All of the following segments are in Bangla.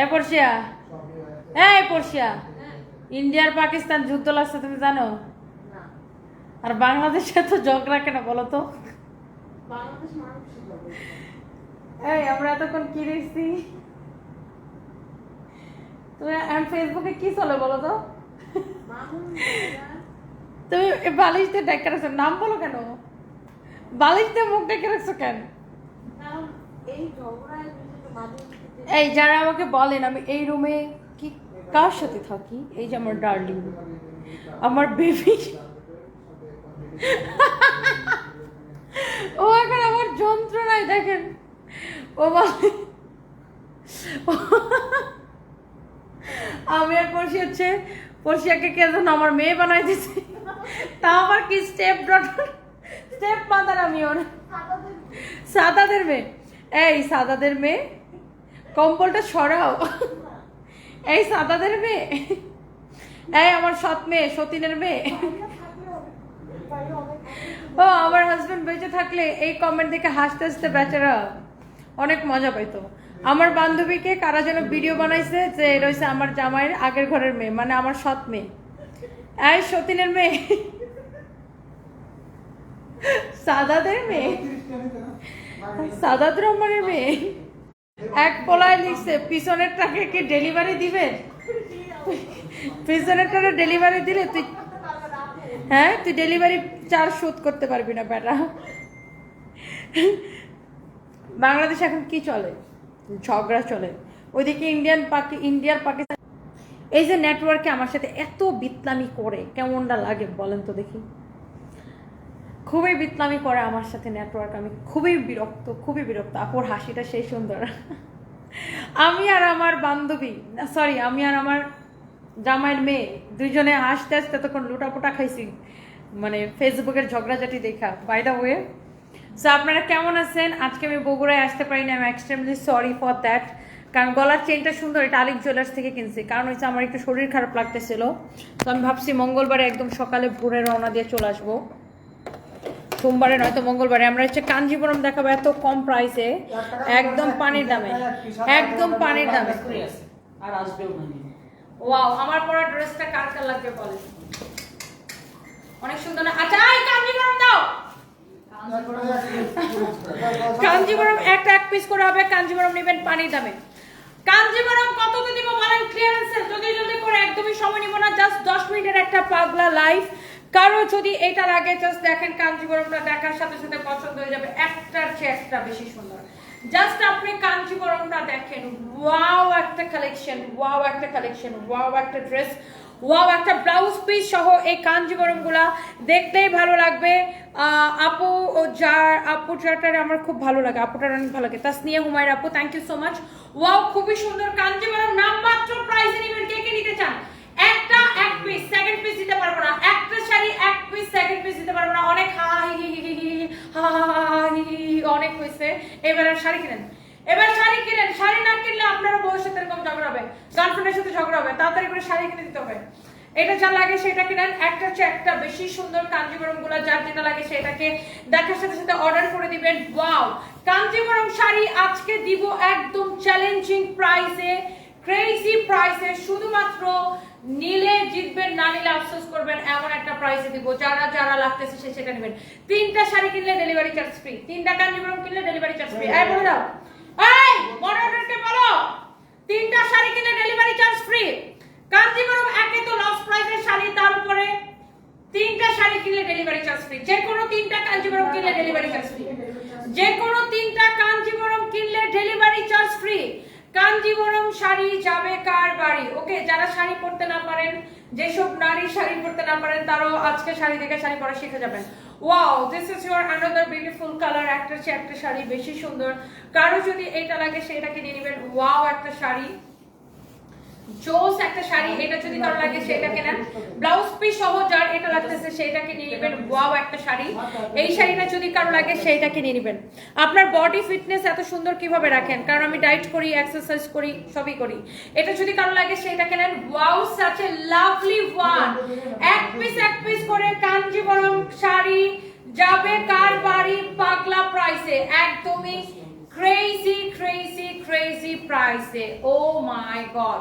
এ পড়শিয়া। এই পড়শিয়া। ইন্ডিয়ার পাকিস্তান যুদ্ধ লাগছে তুমি জানো? আর বাংলাদেশে তো ঝগড়া কেন বলো তো? এই আমরা এতক্ষণ কি দেখছি? তুমি ফেসবুকে কি চলে বলো তো? তুমি বালিশ দিয়ে ডেকে রাখছো নাম বলো কেন? বালিশ দিয়ে মুখ ডেকে রাখছো কেন? এই যারা আমাকে বলেন আমি এই রুমে কি কার সাথে থাকি? এই যে আমার ডার্লিং আমার বেবি ও এখন আমার যন্ত্রণায় দেখেন। ও বলে আমি আর পড়শি হচ্ছে পড়শিয়াকে কে যেন আমার মেয়ে বানাই দিছে। তা আমার কি স্টেপ ডটার স্টেপ মাদার আমি ওর সাদাদের মেয়ে। এই সাদাদের মেয়ে। কম্বলটা সরাও। এই সাদাদের মেয়ে। এই আমার সৎ মেয়ে, সতীনের মেয়ে। ও, আমার হাজবেন্ড বেঁচে থাকলে এই কমেন্ট দেখে হাসতে হাসতে বেচারা অনেক মজা পাইতো। আমার বান্ধবীকে কারা যেন ভিডিও বানাইছে যে রয়েছে আমার জামাইয়ের আগের ঘরের মেয়ে মানে আমার সৎ মেয়ে। এই সতীনের মেয়ে। সাদাদের মেয়ে। সাদাত রহমানের মেয়ে। এক পোলায় লিখছে পিছনেরটাকে কি ডেলিভারি দিবেন পিছনেরটাকে ডেলিভারি দিলে তুই হ্যাঁ তুই ডেলিভারি চার্জ শোধ করতে পারবি না, বেটা। বাংলাদেশ এখন কি চলে? ঝগড়া চলে। ওইদিকে ইন্ডিয়ান পাকি ইন্ডিয়ার পাকিস্তান এই যে নেটওয়ার্কে আমার সাথে এত বিতলামি করে, কেমনটা লাগে বলেন তো দেখি। খুবই বিতলামি করে আমার সাথে নেটওয়ার্ক আমি খুবই বিরক্ত খুবই বিরক্ত। আপুর হাসিটা সেই সুন্দর। আমি আর আমার বান্ধবী সরি আমি আর আমার জামাইয়ের মেয়ে দুইজনে হাসতে হাসতে তখন লুটাপুটা খাইছি মানে ফেসবুকের ঝগড়াঝাটি দেখা। বাই দ্য ওয়ে সো আপনারা কেমন আছেন? আজকে আমি বগুড়ায় আসতে পারিনি আমি এক্সট্রিমলি সরি ফর দ্যাট কারণ গলার চেনটা সুন্দর, এটা আলিক জুয়েলার্স থেকে কিনছি। কারণ হচ্ছে আমার একটু শরীর খারাপ লাগতেছিল। তো আমি ভাবছি মঙ্গলবারে একদম সকালে ভোরে রওনা দিয়ে চলে আসব। সোমবারে নয়তো মঙ্গলবারে। আমরা হচ্ছে কাঞ্জিপুরম দেখাবো এত কম প্রাইসে একদম পানির দামে। একদম পানির দামে। আর আসবেও ওয়াও আমার পরা ড্রেসটা কার কার লাগবে বলে অনেক সুন্দর না? আচ্ছা এই কাঞ্জিপুরম দাও! কাঞ্জিপুরম একটা এক পিস করে হবে কাঞ্জিপুরম নেবেন পানির দামে। কাঞ্জিপুরম কত তো দিব বলেন? ক্লিয়ারেন্সে যদি যদি করে একদমই সময় নিব না জাস্ট দশ মিনিটের একটা পাগলা লাইফ কারও যদি এটার আগে জাস্ট দেখেন কাঞ্জিপুরমটা দেখার সাথে সাথে পছন্দ হয়ে যাবে, একটার চেয়ে একটা বেশি সুন্দর। জাস্ট আপনি কাঞ্জিপুরমটা দেখেন ওয়াও একটা কালেকশন ওয়াও একটা কালেকশন ওয়াও একটা ড্রেস ওয়াও একটা ব্লাউজ পিস সহ এই কাঞ্জিবরমগুলা দেখতেই ভালো লাগবে। আপু ও যার, আপু যাটার আমার খুব ভালো লাগে, আপুটার অনেক ভালো লাগে। তাসনিয়া হুমায়ের আপু thank you so much wow খুবই সুন্দর কাঞ্জিবরম নামমাত্র প্রাইসে নেবেন। কে কে নিতে চান? একটা এক পিস সেকেন্ড পিস দিতে পারব না একটা শাড়ি এক পিস সেকেন্ড পিস দিতে পারব না অনেক অনেক হয়েছে এবার শাড়ি কিনেন এবার শাড়ি কিনেন শাড়ি না কিনলে সাথে এরকম ঝগড়া হবে গার্লফ্রেন্ডের সাথে ঝগড়া হবে তাড়াতাড়ি করে শাড়ি কিনে দিতে হবে এটা যা লাগে সেটা কিনেন একটা হচ্ছে একটা বেশি সুন্দর কাঞ্জিবরমগুলা যার যেটা লাগে সেটাকে দেখার সাথে সাথে অর্ডার করে দিবেন ওয়াও কাঞ্জিবরম শাড়ি আজকে দিব একদম চ্যালেঞ্জিং প্রাইসে ক্রেজি প্রাইসে শুধুমাত্র নিলে জিতবেন, না নিলে আফসোস করবেন, এমন একটা প্রাইসে দিব। যারা যারা লাগতেছে সে সেটা নেবেন। তিনটা শাড়ি কিনলে ডেলিভারি চার্জ ফ্রি তিনটা কাঞ্জিবরম কিনলে ডেলিভারি চার্জ ফ্রি এই বলে দাও। এই মডারেটরকে বলো। তিনটা শাড়ি কিনলে ডেলিভারি চার্জ ফ্রি কাঞ্জিবরম একে তো লস প্রাইসের শাড়ি তার উপরে তিনটা শাড়ি কিনলে ডেলিভারি চার্জ ফ্রি যে কোনো তিনটা কাঞ্জিবরম কিনলে ডেলিভারি চার্জ ফ্রি যে কোনো তিনটা কাঞ্জিবরম কিনলে delivery charge free Kanjivaram sari যাবে কার বাড়ি? ওকে, যারা শাড়ি পরতে না পারেন, যেসব নারী শাড়ি পরতে না পারেন, তারাও আজকে শাড়ি দেখে শাড়ি পরা শিখে যাবেন। Wow this is your another beautiful colour একটা একটা শাড়ি বেশি সুন্দর। কারও যদি এটা লাগে, সেটাকে নিয়ে নেবেন। ওয়াও একটা শাড়ি। জোস একটা শাড়ি, এটা যদি লাগে ব্লাউজ পিস সহ যার এটা লাগতেছে ওয়াও একটা শাড়ি। এই শাড়িটা যদি কারও লাগে সেইটাকে আপনার বডি ফিটনেস এত সুন্দর কীভাবে রাখেন? কারণ আমি ডাইট করি এক্সারসাইজ করি, সবই করি। এটা যদি কারও লাগে সেটাকে নেন। Wow such a lovely one এক পিস এক পিস করে কাঞ্জিবরম শাড়ি যাবে কার বাড়ি? পাগলা প্রাইসে একদমই ক্রেজি ক্রেজি ক্রেজি প্রাইসে ও মাই গড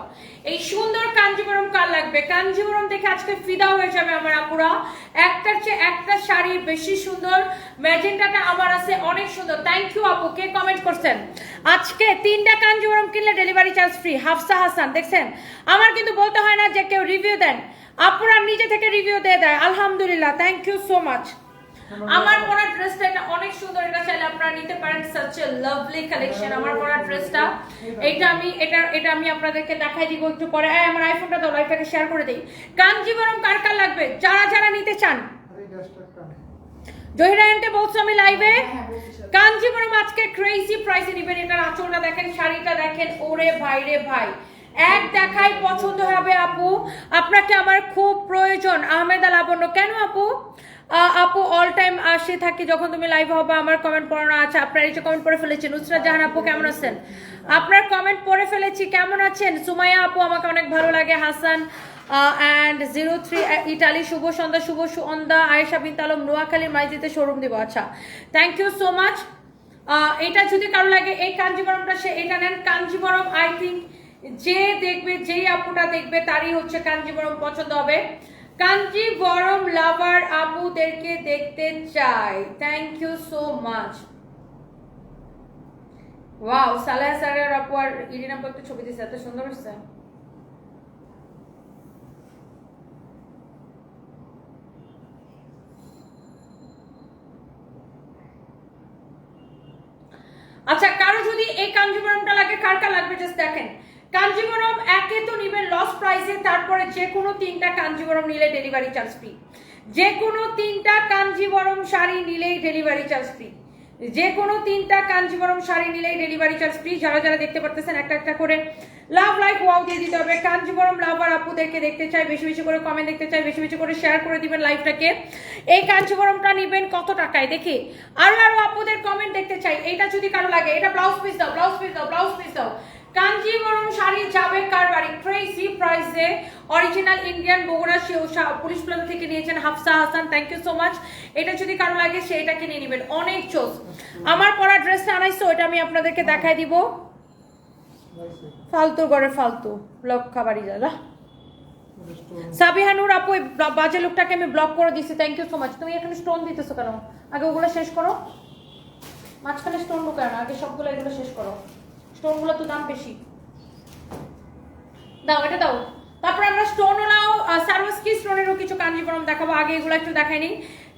এই সুন্দর কাঞ্জিবরম কার লাগবে? কাঞ্জিবরম দেখে আজকে ফিদা হয়ে যাবে আমার আপুরা। একটার চেয়ে একটা শাড়ি বেশি সুন্দর। ম্যাজেন্টাটা আমার আছে অনেক সুন্দর। থ্যাংক ইউ আপু। কে কমেন্ট করছেন? আজকে তিনটা কাঞ্জিবরম কিনলে delivery charge free Hafsa Hasan, দেখছেন? আমার কিন্তু বলতে হয় না যে কেউ রিভিউ দেন। আপুরা নিজে থেকে রিভিউ দিয়ে দেয়। আলহামদুলিল্লাহ। থ্যাংক ইউ সো মাচ আমার পরা ড্রেসটা এটা অনেক সুন্দর এটা চাইলে আপনারা নিতে পারেন। সাচ এ লাভলি কালেকশন আমার পরা ড্রেসটা এটা আমি এটা এটা আমি আপনাদেরকে দেখাই দিব একটু পরে। এই আমার আইফোনটা দাও লাইভটাকে শেয়ার করে দেই। কাঞ্জিবরম কার কার লাগবে? যারা যারা নিতে চান। জহিরায়নকে বলছো আমি লাইভে কাঞ্জিবরম আজকে ক্রেজি প্রাইসে নিবেন। এটার আঁচলটা দেখেন শাড়িটা দেখেন। ওরে ভাই রে ভাই। এক দেখাই পছন্দ হবে আপু। আপনাকে আমার খুব প্রয়োজন। আহমেদা লাবণ্য কেন আপু? আপু অল টাইম আসে থাকি, যখন তুমি লাইভ হবে, আমার কমেন্ট পড়ানো আছে আপনার এই যে কমেন্ট পড়ে ফেলেছেন, নুসরাত জাহান আপু কেমন আছেন? আপনার কমেন্ট পড়ে ফেলেছি, কেমন আছেন? সুমাইয়া আপু, আমাকে অনেক ভালো লাগে, Hasan and zero three Italy, শুভ সন্ধ্যা শুভ সন্ধ্যা আয়েশা বিন তালম নোয়াখালীর মাইজিতে শোরুম দিব। আচ্ছা থ্যাংক ইউ সো মাচ এটা যদি কারও লাগে, এই কাঞ্জিবরমটা সে, এটা নেন। কাঞ্জিবরম আই থিঙ্ক যে দেখবে, যেই আপুটা দেখবে, তারই হচ্ছে কাঞ্জিবরম পছন্দ হবে। কাঞ্জিবরম লাভার আপুদেরকে দেখতে চাই। Thank you so much wow Saleha স্যারের আপু আর ইরিন আপু একটা ছবি দিচ্ছে এত সুন্দর হচ্ছে। আচ্ছা কারও যদি এই কাঞ্জিবরমটা লাগে, কার কার লাগবে? জাস্ট দেখেন। কাঞ্জিবরম একে তো নিবেন লস প্রাইসে তারপরে যে কোনো তিনটা কাঞ্জিবরম নিলে ডেলিভারি চার্জ ফ্রি যে কোনো তিনটা কাঞ্জিবরম শাড়ি নিলেই ডেলিভারি চার্জ ফ্রি যে কোনো তিনটা কাঞ্জিবরম শাড়ি নিলেই ডেলিভারি চার্জ ফ্রি যারা যারা দেখতে পারতেছেন, একটা একটা করে লাভ লাইক ওয়াও দিয়ে দিতে হবে। কাঞ্জিবরম লাভ আর আপুদেরকে দেখতে চাই, বেশি বেশি করে কমেন্ট দেখতে চাই, বেশি বেশি করে শেয়ার করে দিবেন লাইভটাকে এই কাঞ্জিবরমটা নিবেন কত টাকায়? দেখি, আরও আরও আপুদের কমেন্ট দেখতে চাই। এটা যদি কারও লাগে, এটা ব্লাউজ পিস দাও ব্লাউজ পিস দাও ব্লাউজ পিস দাও। কাঞ্জিবরম শাড়ি যাবে কার বাড়ি? ক্রেজি প্রাইসে original Indian Bogura police plaza থেকে নিয়েছেন Hafsa Hasan. Thank you so much এটা যদি কারও লাগে সে সেটা কিনে নেবেন। অনেক চোস আমার পরা ড্রেসটা আনাইছো ওটা আমি আপনাদেরকে দেখাই দিব। ফালতু করে ফালতু। ব্লক খাবারই দাদা। সাবিহানুর আপু বাজে লোকটাকে আমি ব্লক করে দিচ্ছি থ্যাংক ইউ সো মাচ তুমি এখানে স্টোন দিতেছো কেন? আগে ওগুলো শেষ করো। মাঝখানে স্টোন ঢুকায় না, আগে সবগুলো এগুলো শেষ করো। স্টোনগুলো তো দাম বেশি। দাও, এটা দাও। তারপর আমরা স্টোন নাও সার্ভাসকি স্টোনেরও কিছু কাঞ্জিবরম দেখাবো। আগে এগুলো একটু দেখাই নিই।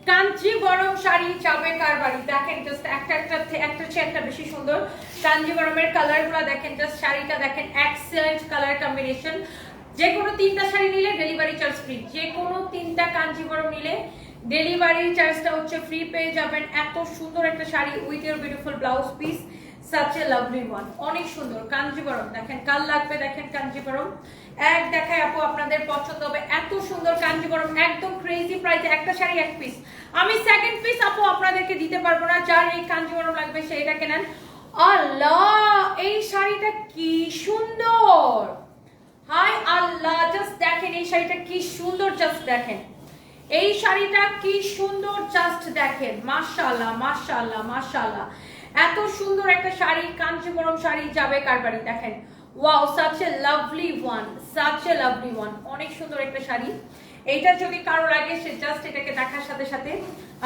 কাঞ্জিবরম শাড়ি যাবে কার বাড়ি দেখেন জাস্ট একটা একটা একটা চেয়ে একটা বেশি সুন্দর। কাঞ্জিবরমের কালারগুলো দেখেন জাস্ট শাড়িটা দেখেন এক্সেলেন্ট কালার কম্বিনেশন যে কোনো তিনটা শাড়ি নিলে ডেলিভারি চার্জ ফ্রি যে কোনো তিনটা কাঞ্জিবরম নিলে ডেলিভারি চার্জটা হচ্ছে ফ্রি পেয়ে যাবেন। এত সুন্দর একটা sari with your beautiful blouse piece such lovely one অনেক সুন্দর। কাঞ্জিবরম। দেখেন কাল লাগবে? দেখেন কাঞ্জিবরম। এক দেখায় আপু আপনাদের পছন্দ হবে। এত সুন্দর কাঞ্জিবরম। একদম ক্রেজি প্রাইসে একটা শাড়ি, এক পিস আমি সেকেন্ড পিস আপু আপনাদেরকে দিতে পারব না। যার এই কাঞ্জিবরম লাগবে আল্লাহ, এই শাড়িটা কি সুন্দর! হাই আল্লাহ জাস্ট দেখেন, এই শাড়িটা কি সুন্দর জাস্ট দেখেন। এই শাড়িটা কি সুন্দর জাস্ট দেখেন। মাশাআল্লাহ মাশাআল্লাহ মাশাআল্লাহ। এত সুন্দর একটা শাড়ি, কাঞ্চিপুরম শাড়ি যাবে কার বাড়ি? দেখেন। Wow such a lovely one such a lovely one অনেক সুন্দর একটা শাড়ি। এইটা যদি কারও লাগে, সে জাস্ট এটাকে দেখার সাথে সাথে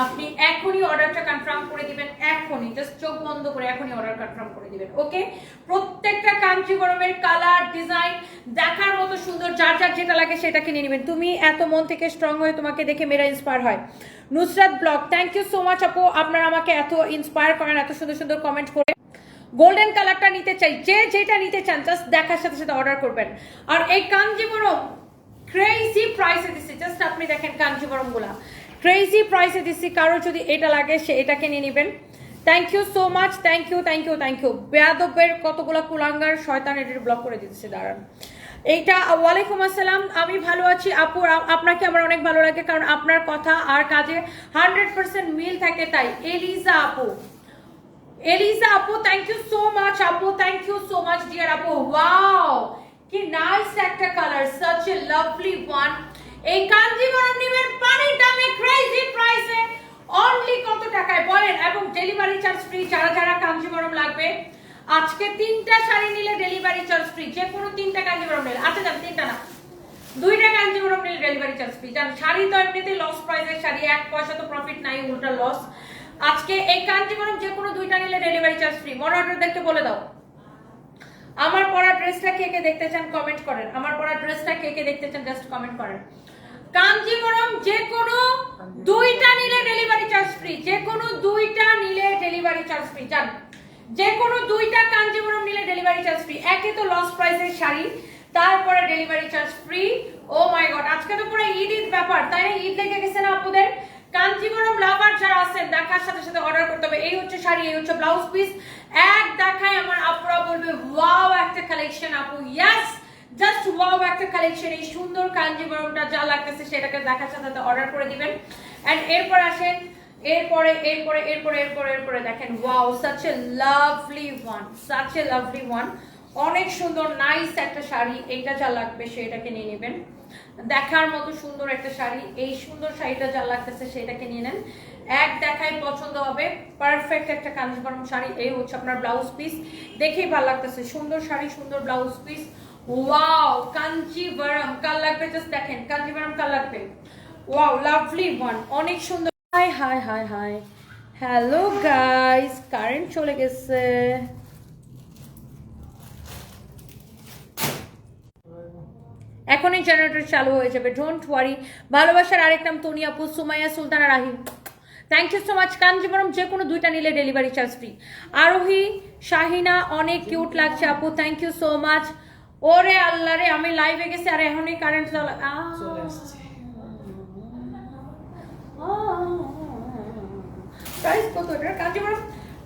আপনি এখনই অর্ডারটা কনফার্ম করে দিবেন, এখনই জাস্ট চোখ বন্ধ করে এখনই অর্ডার কনফার্ম করে দিবেন ওকে প্রত্যেকটা কাঞ্চিপুরমের কালার ডিজাইন দেখার মতো সুন্দর, যার যার যেটা লাগে সেটা কিনে নেবেন। তুমি এত মন থেকে স্ট্রং হয়ে তোমাকে দেখে মেয়েরা ইন্সপায়ার হয়। Nusrat blog thank you so much আপু। আপনারা আমাকে এত ইন্সপায়ার করেন, এত সুন্দর সুন্দর কমেন্ট করে। গোল্ডেন কালারটা নিতে চাই, যে যেটা নিতে চান জাস্ট দেখার সাথে সাথে অর্ডার করবেন। আর এই কাঞ্জিবরম ক্রেজি প্রাইসে দিচ্ছি জাস্ট আপনি দেখেন কাঞ্জিবরমগুলা ক্রেজি প্রাইসে দিচ্ছি কারও যদি এটা লাগে, সে এটাকে নিয়ে নেবেন। Thank you so much thank you thank you thank you বেয়াদবের কতগুলো কুলাঙ্গার শয়তান এটির ব্লক করে দিতেছে, দাঁড়ান। এইটা, ওয়ালাইকুম আসসালাম, আমি ভালো আছি। আপু আপনাকে আমার অনেক ভালো লাগে, কারণ আপনার কথা আর কাজে হান্ড্রেড পার্সেন্ট মিল থাকে তাই। এলিজা আপু। এলিজা আপু থ্যাংক ইউ সো মাচ আপু thank you so much dear আপু। ওয়াও কি নাইস একটা colour such a lovely one এই কাঞ্জিবরম নিবেন পানির দামে ক্রেজি প্রাইসে অনলি কত টাকায় বলেন, এবং ডেলিভারি চার্জ ফ্রি যারা যারা কাঞ্জিবরম লাগবে, আজকে তিনটা শাড়ি নিলে ডেলিভারি চার্জ ফ্রি যে কোনো তিনটা কাঞ্জিবরম নিলে। আচ্ছা যান, তিনটা না। দুইটা কাঞ্জিবরম নিলে ডেলিভারি চার্জ ফ্রি জান শাড়ি তো এমনিতে লস প্রাইসের শাড়ি, এক পয়সা তো প্রফিট নাই, উল্টা লস আজকে এই কাঞ্জিবরম যে কোনো দুইটা নিলে ডেলিভারি চার্জ ফ্রি মডারেটরদেরকে বলে দাও। আমার পরা ড্রেসটা কে কে দেখতে চান কমেন্ট করেন। আমার পরা ড্রেসটা কে কে দেখতে চান জাস্ট কমেন্ট করেন। কাঞ্জিবরম যে কোনো দুইটা নিলে ডেলিভারি চার্জ ফ্রি যে কোনো দুইটা নিলে ডেলিভারি চার্জ ফ্রি জান যে কোনো দুইটা কাঞ্জিবরম নিলে ডেলিভারি চার্জ ফ্রি একে তো লস প্রাইসের শাড়ি, তারপরে delivery charge free oh my God আজকে তো পুরো ঈদ ঈদ ব্যাপার, তাই ঈদ লেগে গেছে না আপুদের কাঞ্জিবরম লাভার যারা আছেন, দেখার সাথে সাথে অর্ডার করতে হবে। এই হচ্ছে শাড়ি, এই হচ্ছে ব্লাউজ পিস এক দেখায় আমার আপুরা বলবে ওয়াও একটা কালেকশন আপু। ইয়েস জাস্ট ওয়াও একটা কালেকশন এই সুন্দর কাঞ্জিবরমটা যা লাগতেছে সেটাকে দেখার সাথে সাথে অর্ডার করে দিবেন। এন্ড এরপর আসেন, এরপরে এরপরে এরপরে এরপরে এরপরে দেখেন wow such a lovely one such a lovely one অনেক সুন্দর নাইস একটা শাড়ি। এইটা যা লাগবে সেটাকে নিয়ে নেবেন। দেখার মতো সুন্দর একটা শাড়ি। এই সুন্দর শাড়িটা যা লাগতেছে সেটাকে নিয়ে নেন। এক দেখায় পছন্দ হবে। পারফেক্ট একটা কাঞ্জিবরম শাড়ি। এই হচ্ছে আপনার ব্লাউজ পিস দেখেই ভালো লাগতেছে। সুন্দর শাড়ি, সুন্দর ব্লাউজ পিস ওয়াও কাঞ্জিবরম কাল লাগবে? জাস্ট দেখেন, কাঞ্জিবরম কাল লাগবে? ওয়াও লাভলি ওয়ান অনেক সুন্দর। Hi hi hi hi hello guys current চলে গেছে। এখনই জেনারেটর চালু হয়ে যাবে। ডোন্ট ওয়ারি ভালোবাসার আরেক নাম তনি আপু Sumaiya Sultana Rahim thank you so much Kanjivaram. যে কোনো দুইটা নিলে ডেলিভারি চার্জ ফ্রি আরোহী শাহিনা অনেক কিউট লাগছে আপু। থ্যাংক ইউ সো মাচ ওরে আল্লাহ রে আমি লাইভে গেছি আর এখনই কারেন্ট চলে আহ। চলে আসছে। প্রাইস কত এটা কাঞ্জিবরম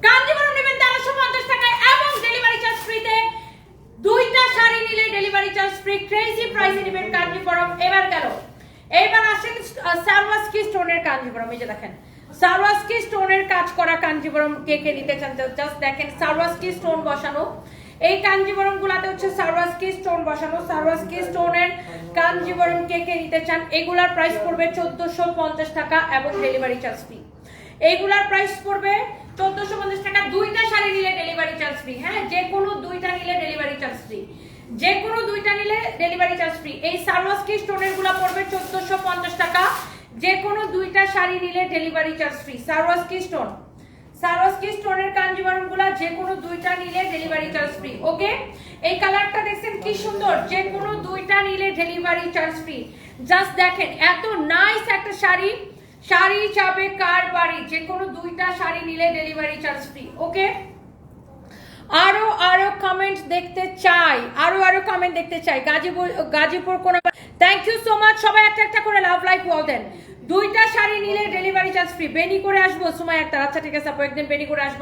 কাঞ্জিবরম নেবেন তেরোশো পঞ্চাশ টাকায় এবং ডেলিভারি চার্জ ফ্রিতে দুইটা শাড়ি নিলে ডেলিভারি চার্জ ফ্রি ক্রেজি প্রাইসে নেবেন কাঞ্জিবরম এবার গেল। এবার আসেন সারওয়াস্কি স্টোনের কাঞ্জিবরম এই যে দেখেন সারওয়াস্কি স্টোনের কাজ করা কাঞ্জিবরম কে কে নিতে চান? জাস্ট দেখেন সারওয়াস্কি স্টোন বসানো। এই কাঞ্জিবরম গুলাতে হচ্ছে সারওয়াস্কি স্টোন বসানো। সারওয়াস্কি স্টোনের কাঞ্জিবরম কে কে নিতে চান? এগুলার প্রাইস পড়বে চোদ্দশো পঞ্চাশ টাকা এবং ডেলিভারি চার্জ ফ্রি এইগুলার প্রাইস পড়বে চোদ্দশো পঞ্চাশ টাকা দুইটা শাড়ি নিলে ডেলিভারি চার্জ ফ্রি হ্যাঁ যে দুইটা নিলে ডেলিভারি চার্জ ফ্রি যে দুইটা নিলে ডেলিভারি চার্জ ফ্রি এই সারওয়াস্কি স্টোনেরগুলা পড়বে চোদ্দশো পঞ্চাশ টাকা। যে দুইটা শাড়ি নিলে delivery charge free Swarovski stone Swarovski স্টোনের কাঞ্জিবরমগুলা দুইটা নিলে ডেলিভারি চার্জ ফ্রি ওকে? এই কালারটা দেখছেন কি সুন্দর? যে দুইটা নিলে ডেলিভারি চার্জ ফ্রি জাস্ট দেখেন, এত নাইস একটা শাড়ি। শাড়ি চাপে কার বাড়ি? যে কোনো দুইটা শাড়ি নিলে ডেলিভারি চার্জ ফ্রি ওকে আরও আরও কমেন্ট দেখতে চাই, আরও আরও কমেন্ট দেখতে চাই। গাজীপুর গাজীপুর কোন থ্যাংক ইউ সো মাচ সবাই একটা একটা করে লাভ লাইক ওয়াল দেন। দুইটা শাড়ি নিলে ডেলিভারি চার্জ ফ্রি বেনি করে আসব সময় একটা। আচ্ছা ঠিক আছে আপু, একদিন বেনি করে আসব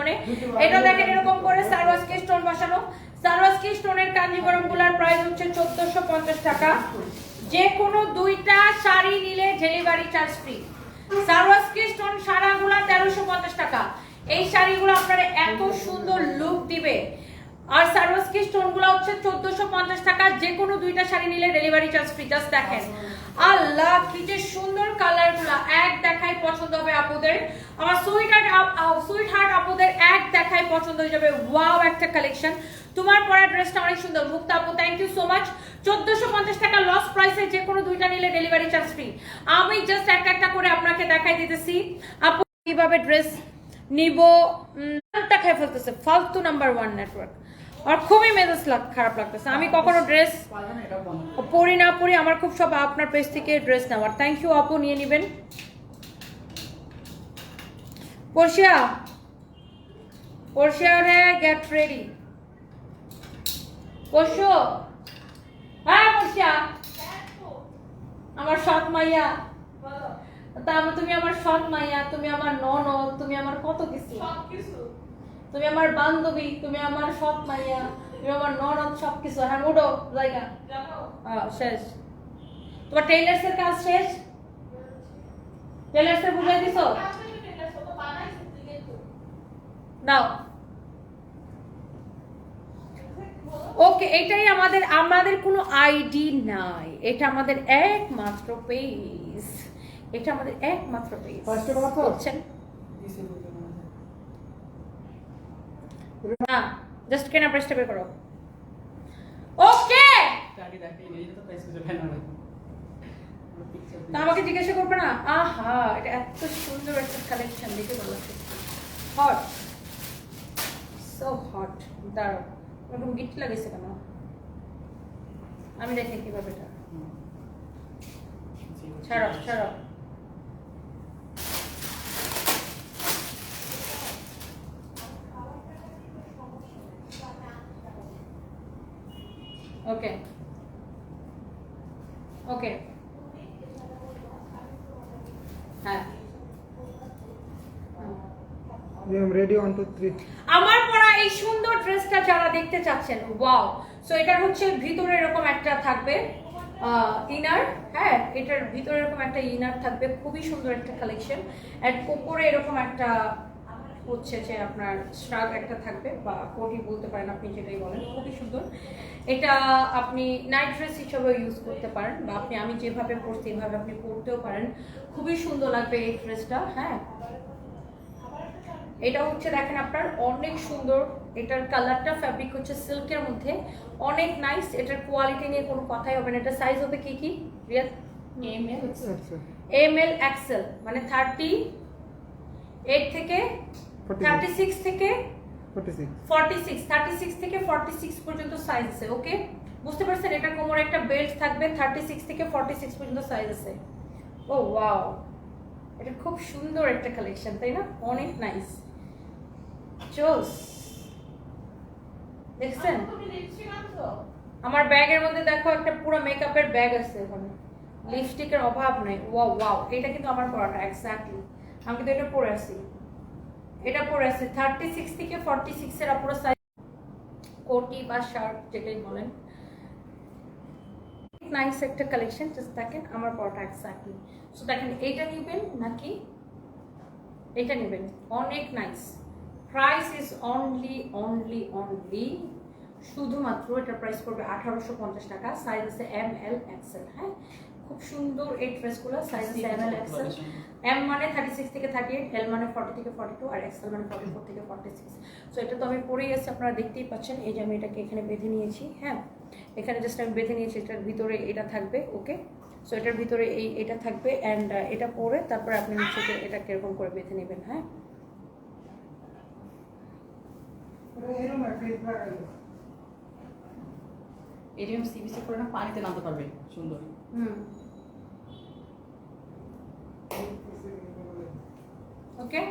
এটা দেখেন এরকম করে সারওয়াসকি স্টোন বসানো। সারওয়াসকি স্টোনের কাঞ্জিবরমগুলার প্রাইস হচ্ছে চোদ্দশো পঞ্চাশ টাকা। যে কোনো দুইটা শাড়ি নিলে delivery charge free Swarovski stone সারাগুলা তেরোশো পঞ্চাশ টাকা। এই শাড়িগুলো আপনার এত সুন্দর লুক দিবে। আর সারওয়াসকি স্টোনগুলো হচ্ছে চোদ্দশো পঞ্চাশ টাকা। যে কোনো দুইটা শাড়ি নিলে ডেলিভারি চার্জ ফ্রি জাস্ট দেখেন। আল্লাহ, কি যে সুন্দর কালারগুলা এক দেখাই পছন্দ হবে আপুদের। আমার সুইট হার্ট সুইট হার্ট আপুদের এক দেখাই পছন্দ হয়ে যাবে। ওয়াও একটা কালেকশন তোমার পরা ড্রেসটা অনেক সুন্দর। মুক্তা আপু থ্যাংক ইউ সো মাচ চোদ্দশো পঞ্চাশ টাকা লস প্রাইসে যে কোনো দুইটা নিলে ডেলিভারি চার্জ ফ্রি আমি জাস্ট একটা একটা করে আপনাকে দেখাই দিতেছি। আপু, কীভাবে ড্রেস নিব? নামটা খেয়ে ফেলতেছে। ফালতু নাম্বার ওয়ান নেটওয়ার্ক আর খুবই মেজাজ খারাপ লাগতেছে। আমি কখনো ড্রেস পরি না পরি, আমার খুব সব আপনার পেজ থেকে ড্রেস নেওয়ার। থ্যাংক ইউ আপু, নিয়ে নেবেন। পর্ষিয়া পর্ষিয়া রে গেট রেডি পরশু। হ্যাঁ পর্ষিয়া আমার সৎ মাইয়া। তারপর তুমি আমার সৎ মাইয়া তুমি আমার ননদ তুমি আমার কত কিছু? তুমি আমার বান্ধবী তুমি আমার সৎ মাইয়া তুমি আমার ননদ সবকিছু। হ্যাঁ উঠো জায়গা। শেষ। তোমার টেইলার্স এর কাজ শেষ টেইলার্স এর বুঝাই দিছো নাও ওকে এটাই আমাদের আমাদের কোনো আইডি নাই। এটা আমাদের একমাত্র পেজ। এটা আমাদের একমাত্র পেজ? বুঝছেন? না জাস্ট কেনা প্রাইসটা বের করো। ওকে! আমাকে জিজ্ঞাসা করবে না? আহা এটা এত সুন্দর একটা কালেকশন দেখে ভালো লাগছে। হট সো হট দাঁড়াও। এরকম গিট লাগেছে কেন আমি দেখি কীভাবে এটা ছাড়ো ছাড়ো ওকে ওকে হ্যাঁ রেডি ওয়ান টু থ্রি আমার পরা এই সুন্দর ড্রেসটা যারা দেখতে চাচ্ছেন, ওয়াও। সো এটা হচ্ছে ভিতরে এরকম একটা থাকবে ইনার হ্যাঁ এটার ভিতরে এরকম একটা ইনার থাকবে, খুবই সুন্দর একটা কালেকশন এর উপরে এরকম একটা হচ্ছে যে আপনার স্ট্রাগ একটা থাকবে, বা কোটি বলতে পারেন আপনি যেটাই বলেন, খুবই সুন্দর। এটা আপনি নাইট ড্রেস হিসেবেও ইউজ করতে পারেন, বা আপনি, আমি যেভাবে পরছি, এভাবে আপনি পরতেও পারেন। খুবই সুন্দর লাগবে এই ড্রেসটা হ্যাঁ। এটা হচ্ছে দেখেন আপনার অনেক সুন্দর। এটার কালারটা ফ্যাব্রিক হচ্ছে সিল্কের মধ্যে। অনেক নাইস এটার কোয়ালিটি নিয়ে কোনো কথাই হবে না। এটা সাইজ হবে কি কি? Riyad M L M L XL মানে থার্টি এইট থেকে থার্টি সিক্স থেকে ফর্টি সিক্স থার্টি সিক্স থেকে ফর্টি সিক্স পর্যন্ত সাইজ আছে ওকে বুঝতে পারছেন? এটা কোমরে একটা বেল্ট থাকবে থার্টি সিক্স থেকে ফর্টি সিক্স পর্যন্ত সাইজ আছে। ও ওয়াও এটা খুব সুন্দর একটা কালেকশন তাই না? অনেক নাইস চোস দেখছেন? আমার ব্যাগের মধ্যে দেখো একটা পুরো মেকআপের ব্যাগ আছে ওখানে লিপস্টিকের অভাব নাই। ওয়াও ওয়াও এটা কিন্তু আমার পরাটা এক্স্যাক্টলি আমি কিন্তু এটা পরে আছি। এটা পরে আছে। থার্টি সিক্স থেকে ফর্টি সিক্স এর পুরো সাইজ কোটি বা শার্ট যেটাই বলেন। নাইস একটা কালেকশন জাস্ট দেখেন আমার পরাটা এক্স্যাক্টলি সো দেখেন এইটা নেবেন নাকি? এটা নেবেন। অনেক nice price is only only only শুধুমাত্র এটার প্রাইস পড়বে আঠারোশো পঞ্চাশ টাকা সাইজ আছে এম এল এক্সেল হ্যাঁ? খুব সুন্দর এই ড্রেসগুলো সাইজ আছে এম এল এক্সেল এম মানে থার্টি সিক্স থেকে থার্টি এইট এল মানে ফর্টি থেকে ফর্টি টু আর এক্সেল মানে ফর্টি ফোর থেকে ফর্টি সিক্স সো এটা তো আমি পরেই আছি আপনারা দেখতেই পাচ্ছেন। এই যে আমি এটাকে এখানে বেঁধে নিয়েছি হ্যাঁ? এখানে জাস্ট আমি বেঁধে নিয়েছি এটার ভিতরে এটা থাকবে ওকে সো এটার ভিতরে এই এটা থাকবে অ্যান্ড এটা পরে তারপরে আপনি নিচে এটা কীরকম করে বেঁধে নেবেন হ্যাঁ? এরকম সিবিসি করে না পানিতে নামতে পারবে সুন্দর হুম okay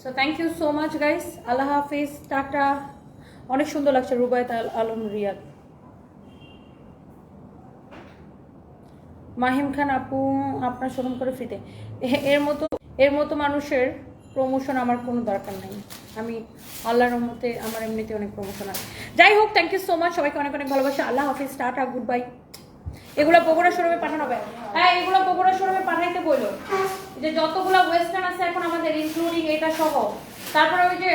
so thank you so much guys আল্লাহ হাফিজ টাটা অনেক সুন্দর লাগছে রুবায়ত আল আলম রিয়াদ। মাহিম খান আপু আপনার শোরুম করে ফ্রিতে। এর মতো এর মতো মানুষের প্রমোশন আমার কোনো দরকার নাই। আমি আল্লাহর রহমতে আমার এমনিতে অনেক প্রমোশন আছে। যাই হোক থ্যাংক ইউ সো মাচ সবাইকে অনেক অনেক ভালোবাসা। আল্লাহ হাফিজ, টাটা গুড বাই এগুলো বগুড়া শোরুমে পাঠানো হবে। হ্যাঁ এগুলো বগুড়া শোরুমে পাঠাইতে বলল। যে যতগুলো ওয়েস্টার্ন আছে এখন আমাদের ইনক্লুডিং এটা সহ। তারপরে ওই যে